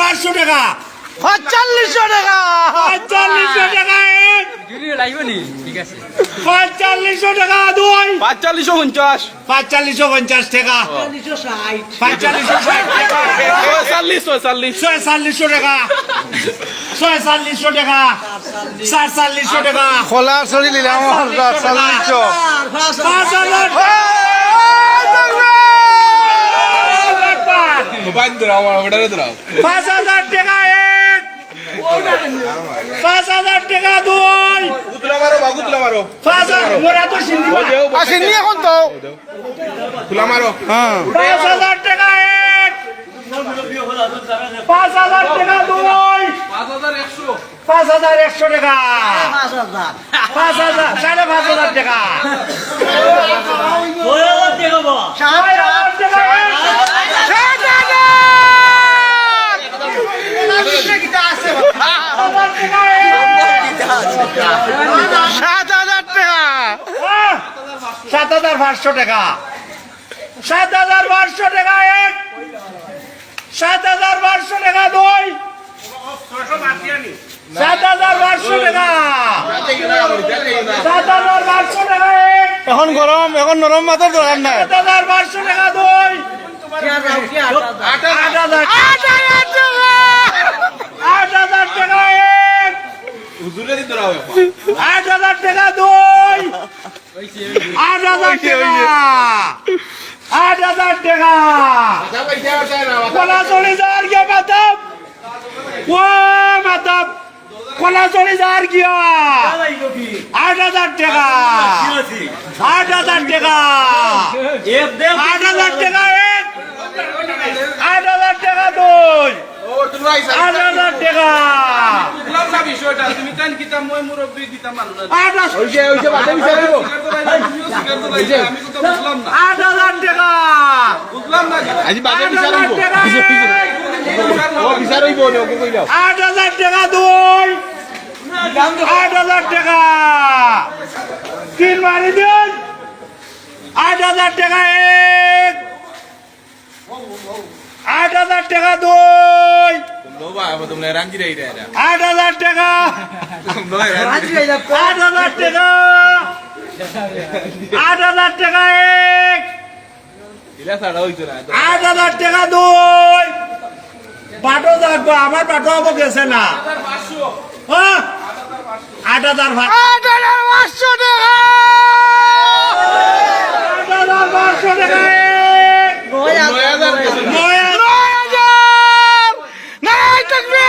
পাঁচশো টাকা। পঁয়তাল্লিশশো টাকা। পঁয়তাল্লিশশো টাকা ঠিক আছে। পঁয়তাল্লিশশো টাকা দুই। পাঁচচল্লিশশো পঞ্চাশ। পঁয়তাল্লিশশো পঞ্চাশ টাকা। পঁয়তাল্লিশশো ষাট। টাকা। পঁয়তাল্লিশ পঁয়তাল্লিশ ছয়চল্লিশশো টাকা। ছয়চল্লিশশো টাকা। সাতচল্লিশশো টাকা। খোলা চলি নিলাম চল্লিশশো পাঁচ হাজার পাঁচ হাজার টাকা এক পাঁচ হাজার টাকা দুই পাঁচ হাজার ওরা তো সিন্ধি আসেননি এখন তো হ্যাঁ পাঁচ হাজার টাকা এক পাঁচ হাজার টাকা দুই পাঁচ হাজার একশো টাকা পাঁচ হাজার সাড়ে পাঁচ হাজার টাকা ছয় হাজার টাকা এক। হাজার টাকা এক। সাত হাজার টাকা। সাত হাজার পাঁচশো টাকা। সাত হাজার পাঁচশো টাকা এক। সাত হাজার পাঁচশো টাকা দুই। সাত হাজার পাঁচশো টাকা। সাত হাজার পাঁচশো টাকা এক। এখন গরম এখন নরম মাথার দরকার নাই। সাত হাজার পাঁচশো টাকা দুই। আট হাজার। আট হাজার টাকা এক আট হাজার টাকা দুই আট হাজার টাকা আট হাজার টাকা কলা চলে যাওয়ার গিয়া মাতাব ও মাতাব কলা চলে যাওয়ার গিয়া আট হাজার টাকা আট হাজার টাকা আট হাজার টাকা এক আট হাজার টাকা দুই আট হাজার টাকা আট হাজার টাকা। আট হাজার টাকা দুই। আট হাজার টাকা তিন মারি দিন। আট হাজার টাকা এক। আট হাজার টাকা দুই। আট হাজার টাকা। আট হাজার টাকা। আট হাজার টাকা এক। আট হাজার টাকা দুই। পাঠও থাকব আমার পাঠও হব গেছে না। হ্যাঁ? আট হাজার আট হাজার পাঁচশো টাকা। আট হাজার পাঁচশো টাকা এক নয় হাজার নয় হাজার নাই থাকবে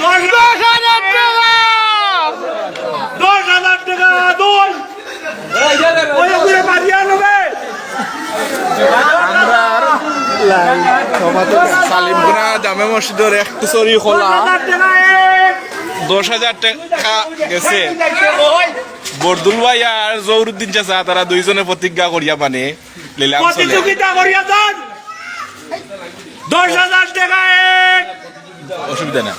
দশ দশ হাজার টাকা দশ হাজার টাকা দুই ওই ঘুরে বাড়িয়ে নেবে জামে মসজিদের খোলা টাকা এক দশ হাজার টাকা গেছে। বরদুল ভাই আর জৌরুদ্দিন চাচা তারা দুইজনে প্রতিজ্ঞা করিয়া মানে লিলাম প্রতিযোগিতা করিয়া যান। দশ হাজার টাকা অসুবিধা না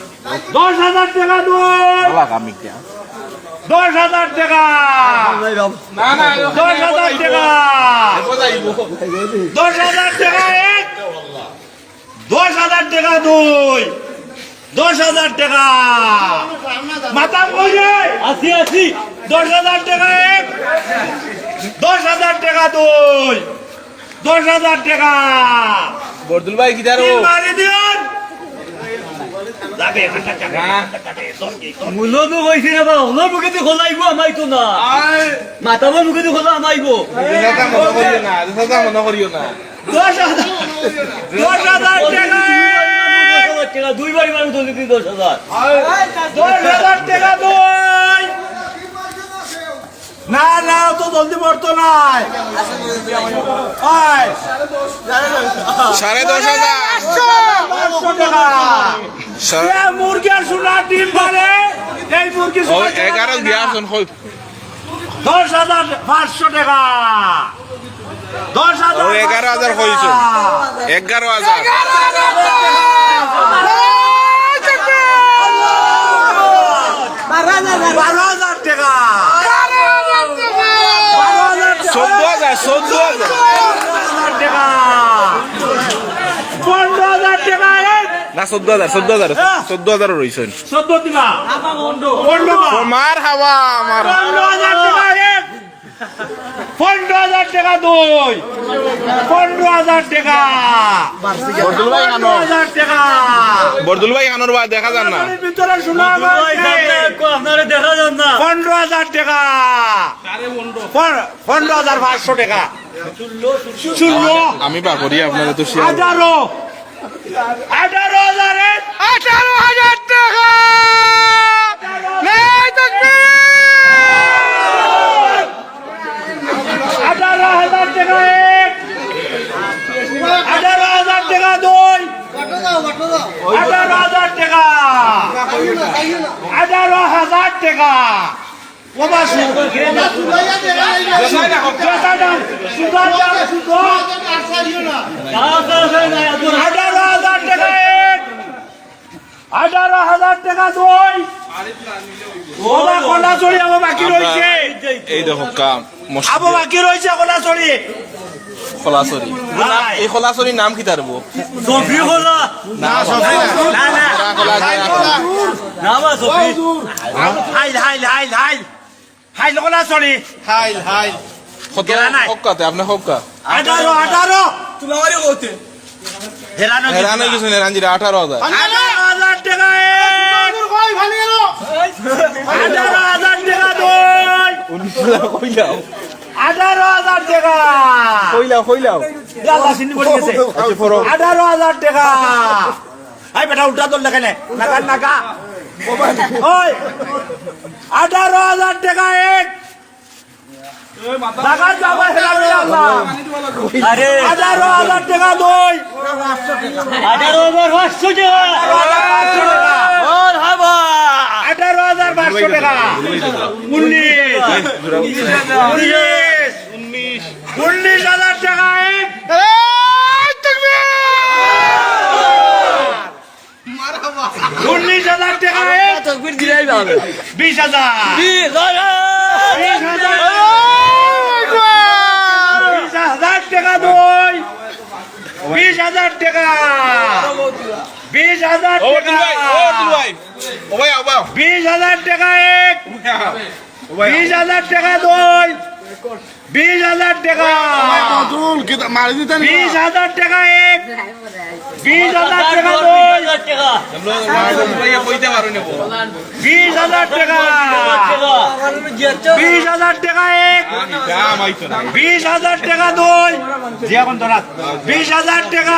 দশ হাজার টাকা দশ হাজার টাকা। দশ হাজার টাকা। দশ হাজার টাকা দশ হাজার টাকা দুই। দশ হাজার টাকা। মাথা আসি আসি আশি দশ হাজার টাকা এক। দশ হাজার টাকা দুই। দশ হাজার টাকা। বর্দুল ভাই কি দিও মারি এখানটা যাবে মূলতো কৈছে না বা হলৰ মুখেদি খোলাইব আমাইতো না। মাতাবৰ মুখেদি খোলা আমাইব মনে করিও না দশ হাজার দশ হাজার টাকা। দুইবার ইমান দশ হাজার দশ হাজার টাকা দুই। না না তো জলদি মরতো নাই। আয়, সাড়ে দশ হাজার। মুরগি আর সোনার ডিম পারে এই মুরগি এগারো না। দিয়াছেন দশ হাজার পাঁচশো টাকা। দশ হাজার এগারো হাজার হয়েছে। এগারো হাজার। বারো হাজার টাকা বারো হাজার টাকা চোদ্দ হাজার চোদ্দ হাজার হাজার টাকা পনেরো হাজার টাকা না চোদ্দ হাজার চোদ্দ হাজার চোদ্দ হাজার রয়েছেন চোদ্দ দিবা পনেরো বা মার হাওয়া আমার পনেরো হাজার টাকা দুই। পনেরো হাজার বরদুল ভাই হাজার টাকা। বরদুল ভাই দেখা যান না। ভিতরে শোনা পনেরো হাজার টাকা। পন- পনেরো হাজার পাঁচশো টাকা। ষোলো আমি বা করি আপনাদের তো আঠারো। আঠারো হাজার। আঠারো হাজার টাকা! আঠারো হাজার টাকা এক। আঠারো হাজার টাকা দুই। আঠারো হাজার টাকা। আঠারো হাজার টাকা। আঠারো হাজার টাকা এক আঠারো হাজার টাকা দুই এই দেখো কাম আবো বাকি রয়েছে কলা চড়ি খোলাসরি এই খোলাসরির নাম কি তারবো সফি খোলা না না না বা সফি। হাইল হাইল হাইল হাইল। হাইল কলা চড়ি হাইল হাইল কত গেলা নাই। হক্কাতে আপনি হক্কা আঠারো আঠারো। হেরানো হেরান গেছেন আঠারো হাজার। আঠারো হাজার টাকা আঠারো হাজার টাকা দুই। কইলাও আঠারো হাজার টাকা। কইলাও কইলাও। আল্লাহ চিনি পড়ে গেছে। আচ্ছা ফরক আঠারো হাজার টাকা। আই বেটা উল্টা তোর লেখে নাকা নাকা। ওই আঠারো হাজার টাকা এক। টাকা যাবা হেরাবে আল্লাহ। আরে। আঠারো হাজার টাকা দুই। আঠারো হাজার পাঁচশো টাকা। আঠারো হাজার পাঁচশো টাকা। উনিশ। উনিশ। উনিশ হাজার টাকা এক উনিশ হাজার টাকা এক বিশ হাজার। বিশ হাজার। বিশ হাজার টাকা দুই। বিশ হাজার টাকা। বিশ হাজার ও দিল ভাই ও দিল টাকা ভাই ও ভাই। ও বিশ হাজার টাকা এক। বিশ হাজার টাকা দুই। বিশ হাজার টাকা। বিশ হাজার টাকা এক। বিশ হাজার টাকা নেব বিশ হাজার টাকা। বিশ হাজার টাকা এক। বিশ হাজার টাকা দুই। যে এখন ধরা বিশ হাজার টাকা।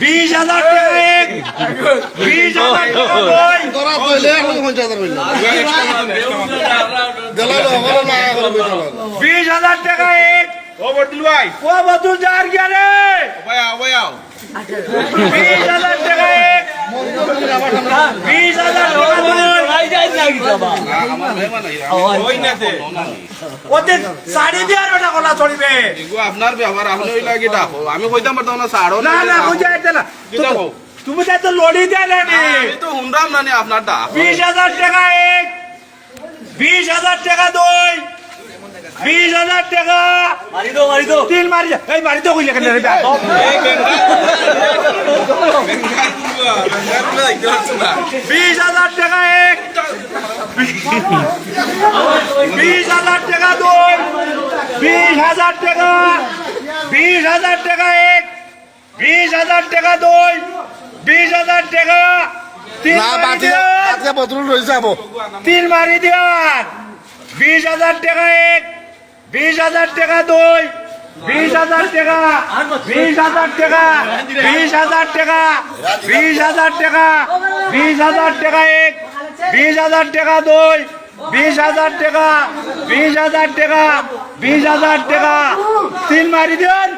বিশ হাজার টাকা এক। বিশ হাজার টাকা দুই। বিশ হাজার টাকা এক। ও বদিল ভাই। ও বদুল যার গিয়া রে। ভাই ও ভাই আও বিশ হাজার টাকা এক। বিশ হাজার আমি কইতাম না সাড়ো না না বুঝা এটা না। কি দেখো তুমি তো এত লড়ি দেয় না। নি। আমি তো হুনরাম না আপনার বিশ হাজার টাকা এক। বিশ হাজার টাকা দুই বিশ হাজার টাকা। মারি দো মারি দো তিন মারি যা- এই মারি কইলে কেন রে বিশ হাজার টাকা এক। বিশ হাজার টাকা দুই। বিশ হাজার টাকা। বিশ হাজার টাকা এক। বিশ হাজার টাকা দুই। বিশ হাজার টাকা। তিন মারি দিয়ান। মারি দিয়ান বিশ হাজার টাকা এক। বিশ হাজার টাকা দই বিশ হাজার টাকা বিশ হাজার টাকা বিশ হাজার টাকা বিশ হাজার টাকা বিশ হাজার টাকা এক বিশ হাজার টাকা দই বিশ হাজার টাকা বিশ হাজার টাকা বিশ হাজার টাকা তিন মারি দিন